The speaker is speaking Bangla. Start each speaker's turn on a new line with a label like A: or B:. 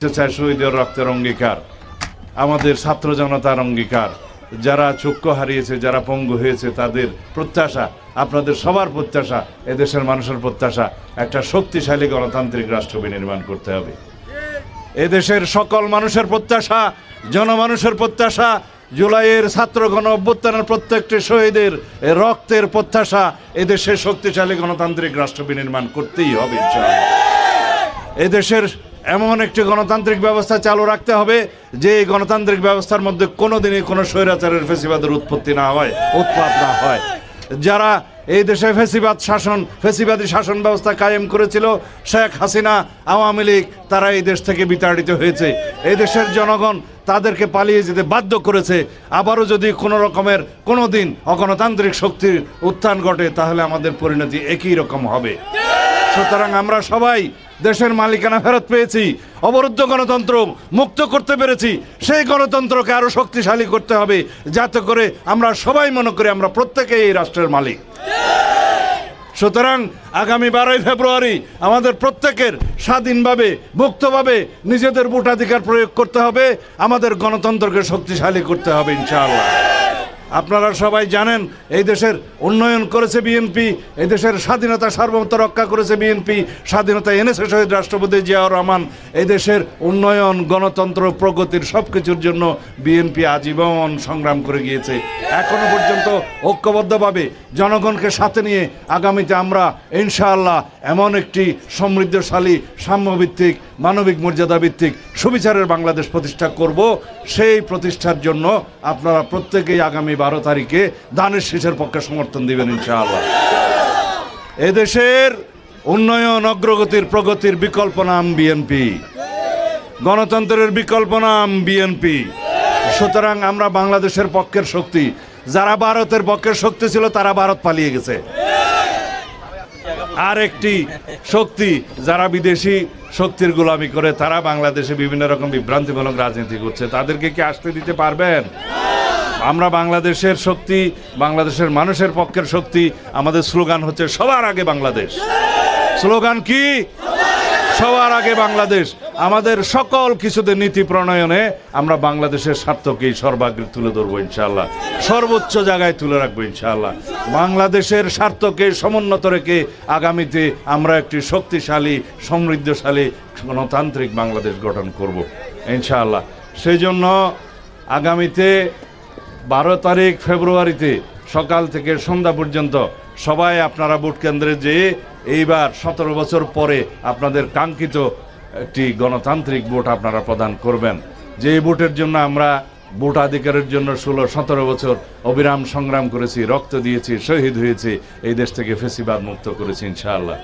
A: চায় শহীদের রক্তের অঙ্গীকার, আমাদের ছাত্র জনতার অঙ্গীকার, যারা চক্ষু হারিয়েছে, যারা পঙ্গু হয়েছে, তাদের প্রত্যাশা, আপনাদের সবার প্রত্যাশা, এদেশের মানুষের প্রত্যাশা, একটা শক্তিশালী গণতান্ত্রিক রাষ্ট্র বিনির্মাণ করতে হবে। এদেশের সকল মানুষের প্রত্যাশা, জনমানুষের প্রত্যাশা, জুলাইয়ের ছাত্র গণ অভ্যুত্থানের প্রত্যেকটি শহীদের রক্তের প্রত্যাশা, এদেশের শক্তিশালী গণতান্ত্রিক রাষ্ট্র বিনির্মাণ করতেই হবে এদেশের এমন একটি গণতান্ত্রিক ব্যবস্থা চালু রাখতে হবে যে এই গণতান্ত্রিক ব্যবস্থার মধ্যে কোনো দিনই কোনো স্বৈরাচারের ফেসিবাদের উৎপত্তি না হয় উৎপাদ না হয়। যারা এই দেশে ফেসিবাদ শাসন, ফেসিবাদী শাসন ব্যবস্থা কায়েম করেছিল, শেখ হাসিনা, আওয়ামী লীগ, তারা এই দেশ থেকে বিতাড়িত হয়েছে। এই দেশের জনগণ তাদেরকে পালিয়ে যেতে বাধ্য করেছে। আবারও যদি কোনো রকমের কোনো দিন অগণতান্ত্রিক শক্তির উত্থান ঘটে, তাহলে আমাদের পরিণতি একই রকম হবে। সুতরাং আমরা সবাই দেশের মালিকানা ফেরত পেয়েছি, অবরুদ্ধ গণতন্ত্র মুক্ত করতে পেরেছি, সেই গণতন্ত্রকে আরও শক্তিশালী করতে হবে, যাতে করে আমরা সবাই মনে করি আমরা প্রত্যেকেই এই রাষ্ট্রের মালিক। সুতরাং আগামী বারোই ফেব্রুয়ারি আমাদের প্রত্যেকের স্বাধীনভাবে, মুক্তভাবে নিজেদের ভোটাধিকার প্রয়োগ করতে হবে, আমাদের গণতন্ত্রকে শক্তিশালী করতে হবে, ইনশাআল্লাহ। আপনারা সবাই জানেন, এই দেশের উন্নয়ন করেছে বিএনপি এই দেশের স্বাধীনতা সার্বভৌমত্ব রক্ষা করেছে বিএনপি স্বাধীনতা এনেছে শহীদ রাষ্ট্রপতি জিয়াউর রহমান। এই দেশের উন্নয়ন, গণতন্ত্র, প্রগতির সব কিছুর জন্য বিএনপি আজীবন সংগ্রাম করে গিয়েছে। এখনও পর্যন্ত ঐক্যবদ্ধভাবে জনগণকে সাথে নিয়ে আগামীতে আমরা ইনশাআল্লাহ এমন একটি সমৃদ্ধশালী সাম্যভিত্তিক মানবিক মর্যাদা ভিত্তিক সুবিচারের বাংলাদেশ প্রতিষ্ঠা করব। সেই প্রতিষ্ঠার জন্য আপনারা প্রত্যেকেই আগামী বারো তারিখে দানের শীষের পক্ষে সমর্থন দিবেন ইনশাআল্লাহ। এদেশের উন্নয়ন, অগ্রগতির প্রগতির বিকল্প নাম বিএনপি। গণতন্ত্রের বিকল্প নাম বিএনপি। সুতরাং আমরা বাংলাদেশের পক্ষের শক্তি, যারা ভারতের পক্ষের শক্তি ছিল, তারা ভারত পালিয়ে গেছে। আর একটি শক্তি যারা বিদেশি শক্তির গোলামি করে, তারা বাংলাদেশে বিভিন্ন রকম বিভ্রান্তিমূলক রাজনীতি করছে। তাদেরকে কি আসতে দিতে পারবেন? আমরা বাংলাদেশের শক্তি, বাংলাদেশের মানুষের পক্ষের শক্তি, আমাদের স্লোগান হচ্ছে সবার আগে বাংলাদেশ। স্লোগান কি? সবার আগে বাংলাদেশ। আমাদের সকল কিছুতে নীতি প্রণয়নে আমরা বাংলাদেশের স্বার্থকেই সর্বাগ্রে তুলে ধরবো ইনশাল্লাহ সর্বোচ্চ জায়গায় তুলে রাখব ইনশাল্লাহ বাংলাদেশের স্বার্থকে সমুন্নত রেখে আগামীতে আমরা একটি শক্তিশালী, সমৃদ্ধশালী, গণতান্ত্রিক বাংলাদেশ গঠন করব, ইনশাআল্লাহ। সেই জন্য আগামীতে বারো তারিখ ফেব্রুয়ারিতে সকাল থেকে সন্ধ্যা পর্যন্ত সবাই আপনারা ভোট কেন্দ্রে যেয়ে এইবার সতেরো বছর পরে আপনাদের কাঙ্ক্ষিত একটি গণতান্ত্রিক ভোট আপনারা প্রদান করবেন। যে ভোটের জন্য আমরা ভোটাধিকারের জন্য ষোলো, সতেরো বছর অবিরাম সংগ্রাম করেছি, রক্ত দিয়েছি, শহীদ হয়েছি, এই দেশ থেকে ফেসিবাদ মুক্ত করেছি, ইনশাআল্লাহ।